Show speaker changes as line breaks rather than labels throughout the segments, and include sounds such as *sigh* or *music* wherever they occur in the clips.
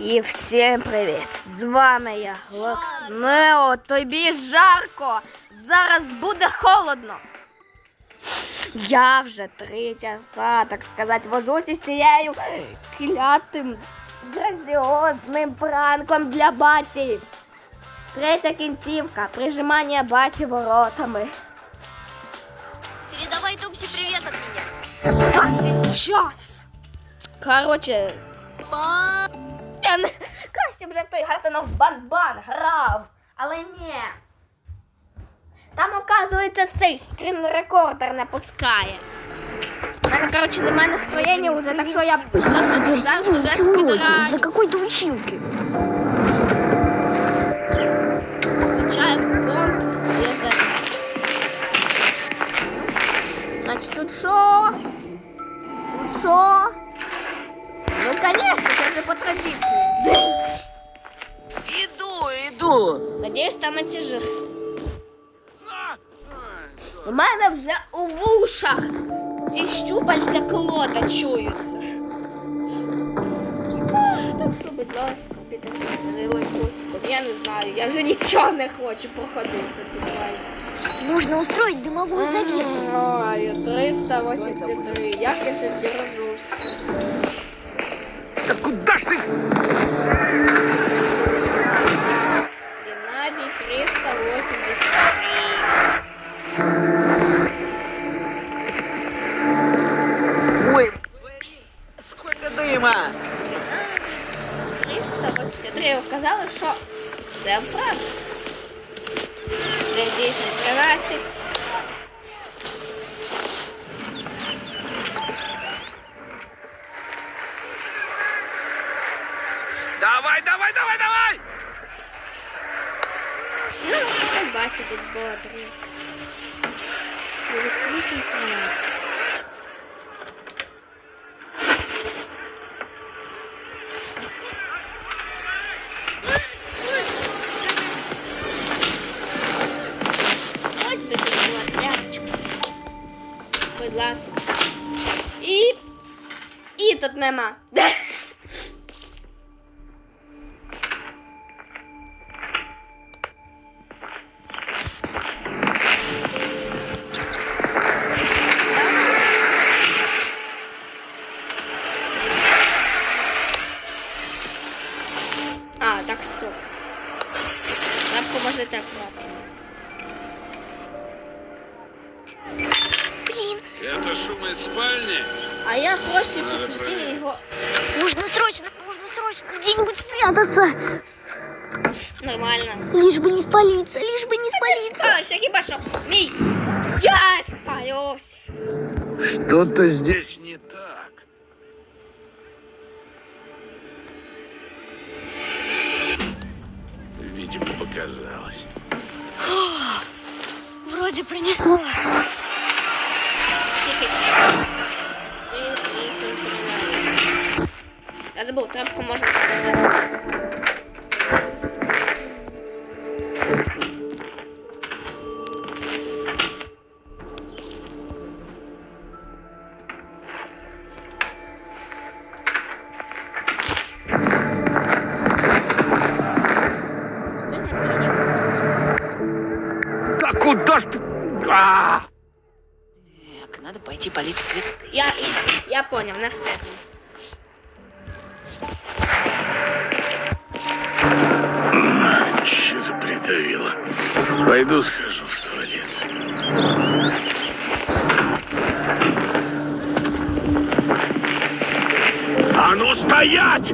І всім привіт! З вами я, Локснео. Тобі жарко. Зараз буде холодно. Я вже три часа, так сказати, вожуся з цією клятим грандіозним пранком для баті. Третя кінцівка. Прижимання баті воротами.
Передавай Тупси привет от меня.
А час. Коротше, Не... Краще б вже в той Гартенов бан-бан грав. Але ні. Там, оказується, цей скрін-рекордер не пускає. У мене, коротше, немає настроєння вже, так що я зараз вже спідраю.
какой-то училки.
Включаємо комп. Я зараз. Значить, тут що? Тут що? Ну, конечно, це вже по традиції.
Иду, иду.
Надіюсь, там эти ж. У мене вже у вушах ці щупальця клота чуються. Ах, Так що, будь ласка, підтримайте мене лайкосиком. Я не знаю, я вже нічого не хочу проходити. піднімаю.
Нужно устроить дымовую завесу.
Ой, 383. Як я вже держусь?
Да куда ж ты?
Геннадій 383.
Ой, блин, сколько дыма.
Геннадій 383. Казали, що це правда. Де дійсно 13. собі бодрий. 98 13. Будь ласка. І... І тут нема.
Видимо, показалось.
Вроде пронесло.
Тільки Дев'ять, вісім, тринадцять. Я забув, трапку можна.
Так, надо пойти полить цветы.
Я, я понял, наступний.
Что-то придавило. Пойду схожу в туалет. А ну стоять!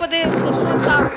Следующий раз подивимося, що там.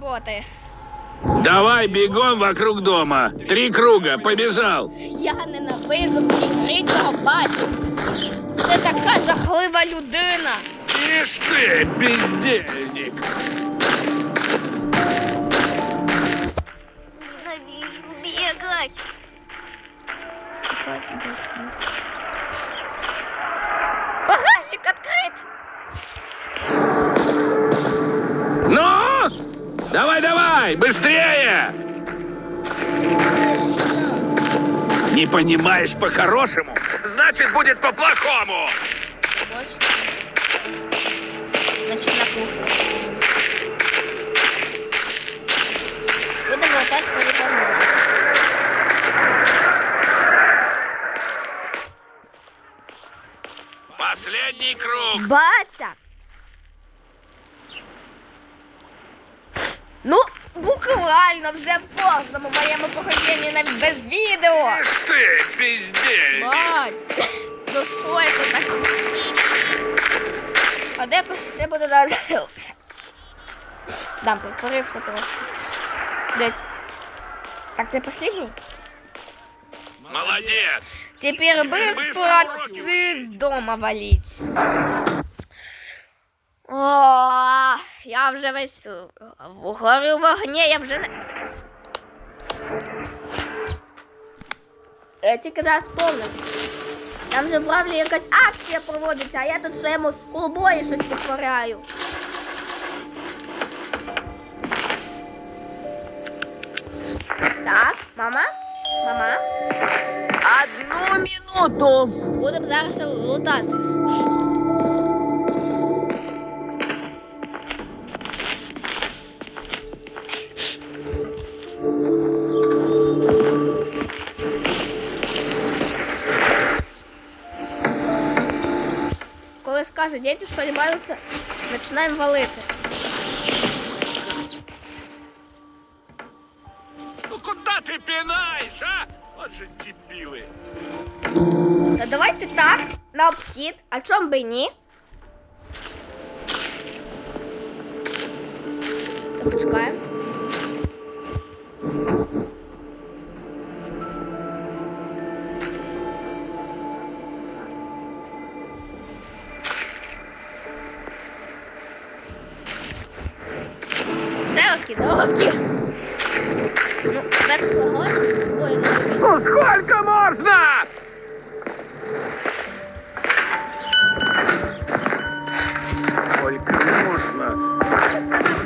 батю не работає.
Давай бегом вокруг дома. Три круга, побежал.
Я ненавижу в цій грі цього батю. Це така жахлива людина.
Ишь ты, бездельник.
Ненавижу бегать.
Давай, давай, быстрее. Не понимаешь по-хорошему?
Значит, будет по-плохому!
Значить, на кухню. Будемо летати по.
Последний круг.
Батя! Ну, буквально вже в кожному моєму походінні навіть без відео.
Ишь ты, бездельник.
Бать! *laughs* Ну що це таке? А де п- це буде далі? Дам прихворив фото. Де це? Так, це останній?
Молодец.
Теперь
быстро
быстро
уроки
ты с дома валить. Я вже весь е, горю в вогні, я вже не. Я тільки зараз помню. Там же в Бравлі якась акція проводиться, а я тут своєму скулбої щось відтворяю. Так, мама? Мама?
Одну минуту.
Будемо зараз лутати. Коли скаже, діти сподіваються, починаємо валити.
Ну куда ты пинаешь, а? Вот же дебилы.
Та давайте так, на обхід, а чом би ні? Все окі-докі. Ну, без погоди. Ой, не робіть.
Ну сколько можно?
Сколько можно?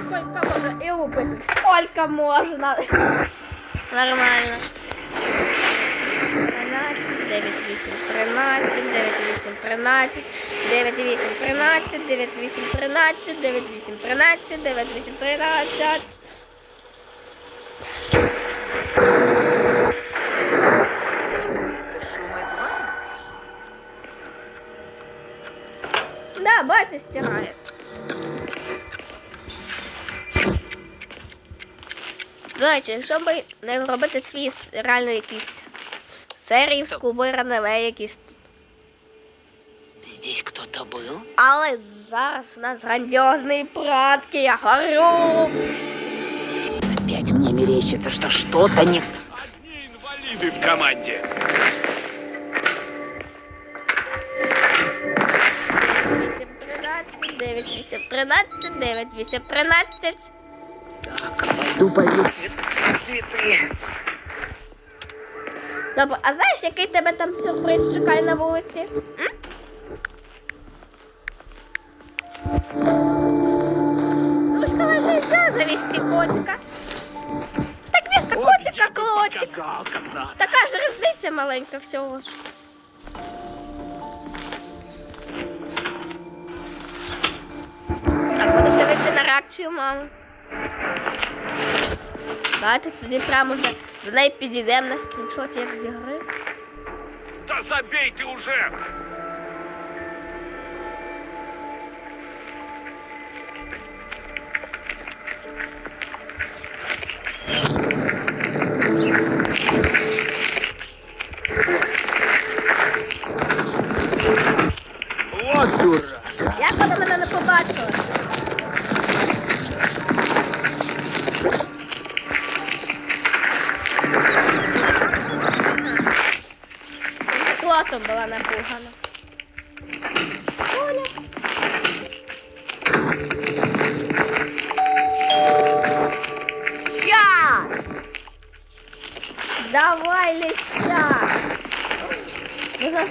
Сколько можно? И упасть. Сколько можно? Нормально. 13, 9, 8, 13, 9, 8, 13, 9, 8, 13, 9, 8, 13, 9, 8, 13, 9, 8, 13.
Это шум из ванны?
Да, батя стирает. До речі, щоб не робити свій реально якісь серії з куби раневе якісь.
Здесь кто-то был?
Але зараз у нас грандіозний пранк, я горю.
Опять мне мерещится, что что-то не...
Одни инвалиды в команде.
Вісім, тринадцять, дев'ять, вісім, тринадцять, дев'ять, вісім, тринадцять.
Так, пойду полью цвет... цветы.
Добре, а знаєш, який тебе там сюрприз чекає на вулиці? М? Котика? Так вместо котика клотик. Така ж різниця маленька всього ж. Так, будемо дивитися на реакцію мами. Давайте тоді прямо вже до неї підійдемо на скріншоті, як зі гри.
Да забей ты уже!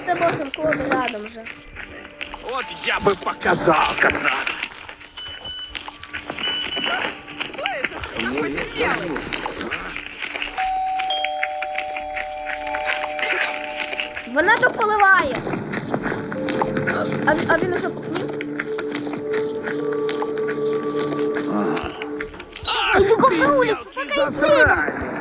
тобой клон рядом же.
Вот я бы показал, как надо. Кому я скажу?
Вона то. А, а він уже покнів? Ай, бігом
на улицю, поки
я засранець!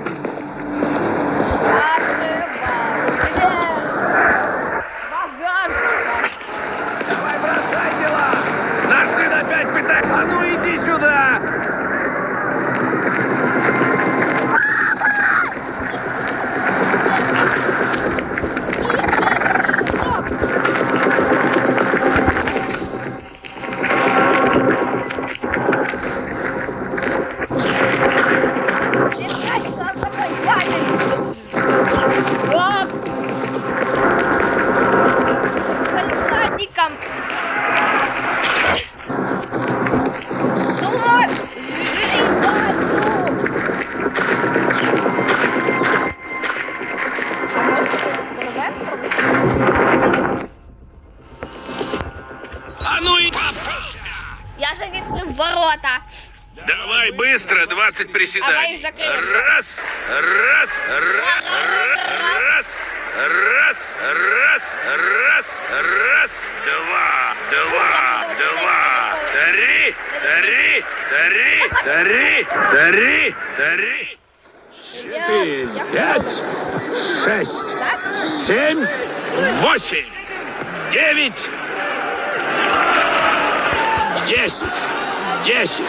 Давай быстро, 20
Давай
приседаний. Раз, раз, ра- ра- раз, раз, раз, раз, раз, два, два, два, три, три, три, три, три, три.
Четыре, пять, шесть, семь.
Восемь, девять,
Десять, десять,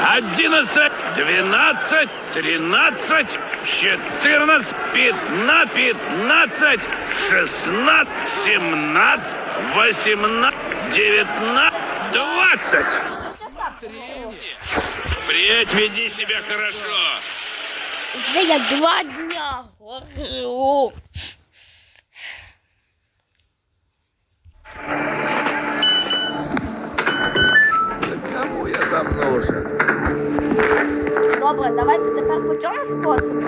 одиннадцать,
двенадцать, тринадцать, четырнадцать, пятнадцать, пятнадцать, шестнадцать, семнадцать, восемнадцать, девятнадцать, двадцать. Впредь веди себя хорошо.
Вже я два дня горю.
Там нужен?
Добре, давайте тепер по цьому способу.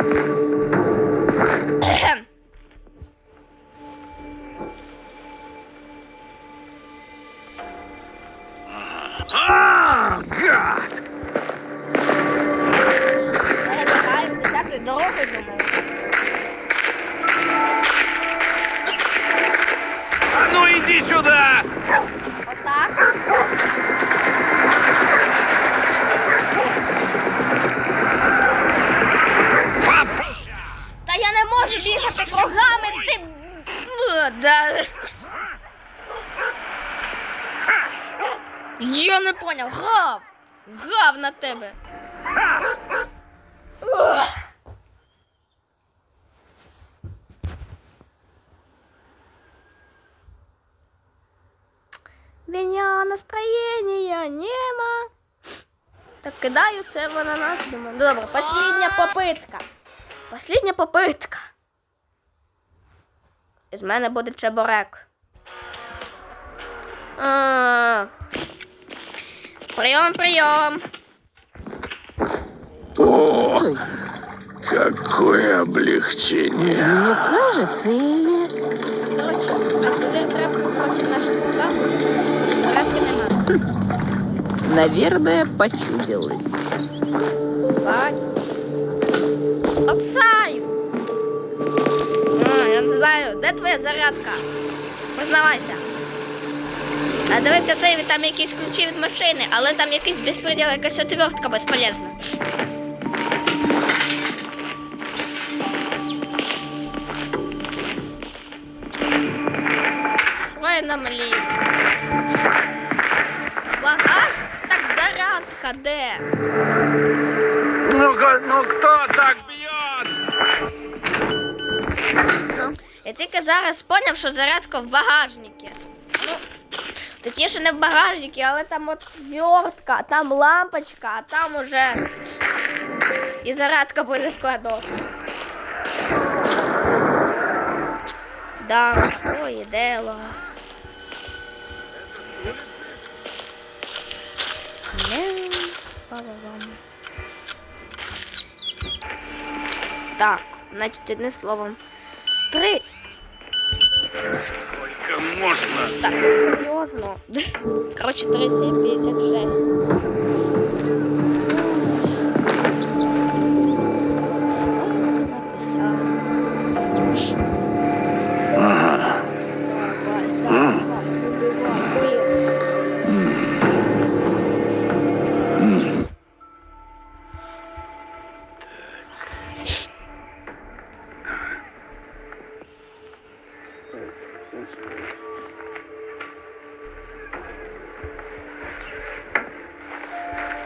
Я не поняв. Гав! Гав на тебе. Меня настроения нема. Так кидаю це вона. Думаю, ну, добре, последня попитка. Последня попитка. Із мене буде чебурек. А. Прийом, прийом.
О, какое облегчение!
Мне кажется, или...
Наших.
Наверное, почудилось.
Бать. Спасаю. А, я не знаю, де твоя зарядка? Признавайся. А дивися, це там якісь ключі від машини, але там якийсь безпреділ, якась отвертка безполезна. Що я намалію? Багаж? Так зарядка де?
Ну-ка, ну кто так бьет?
Я тільки зараз поняв, що зарядка в багажнику. Ну, точніше не в багажнику, але там от вертка, а там лампочка, а там уже і зарядка буде в кладовці. Да, ой, дело. Так, значить, одним словом. Три.
Сколько можно?
Так, серйозно. Коротше, 3,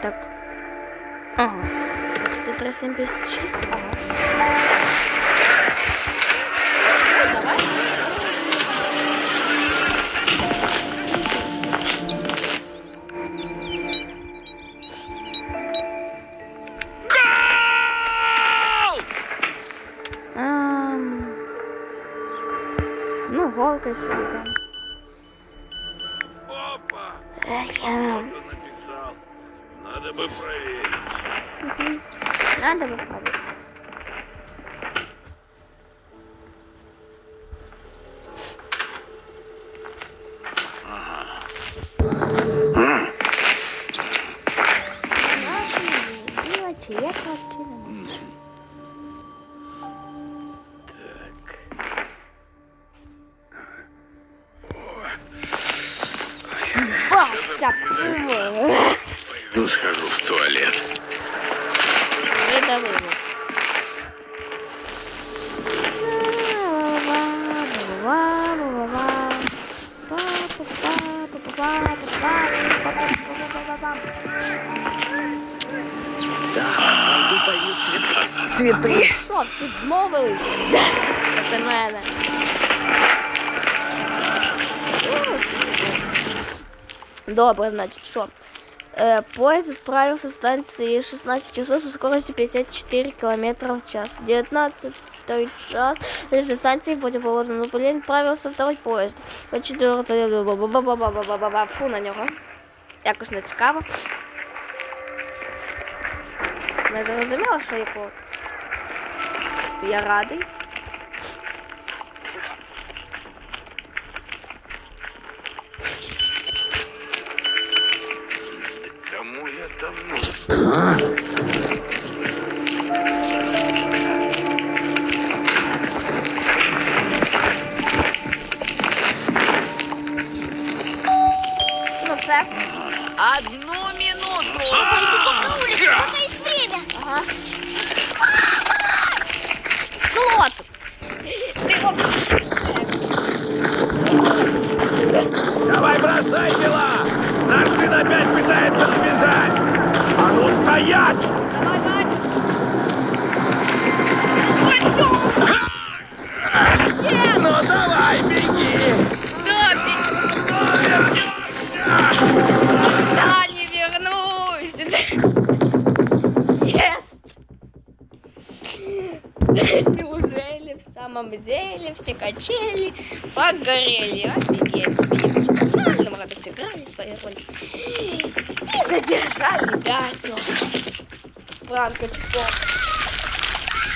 Так. Ага. Значит, 3, 7, 56. Ага. Давай. Ам. Ну, голка себе там.
Полью цветы. Цветы.
Що, всі змовились? Це мене. Добре, значить, що? Э, поезд отправился с станции 16 часов со скоростью 54 километра в час. 19 час из станции противоположного направления отправился второй поезд. По 4 ба-ба-ба-ба-ба-ба-ба. Фу на нього. Якось не цікаво. Не зрозуміла, що якого. Я радий.
Кому я там
качели погорели? Офигеть. На нам радость играли свои роли. И задержали датю. Франко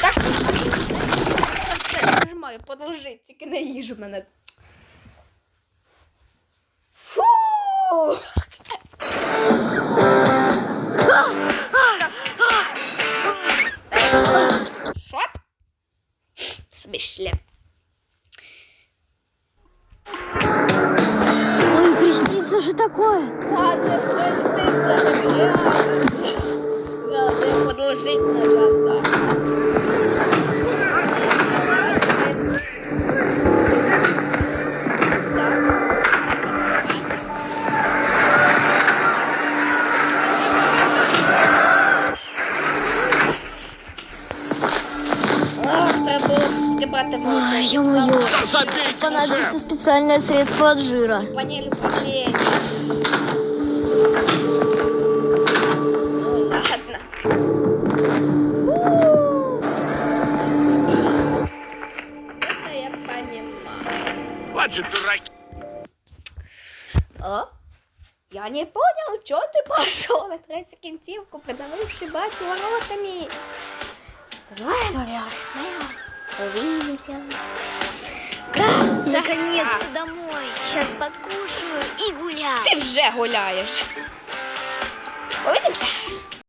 Так, все, нажимаю, продовжити, тільки не їжу мене.
забей
Понадобится специальное средство от жира.
Панель управления. Ну ладно. Это я а? не понял, что ты пошел на трансикентивку, продавай шибать воротами. Злая говорила, Увидимся.
Наконец-то домой. Сейчас покушаю и гуляю.
Ти вже гуляєш. Увидимся.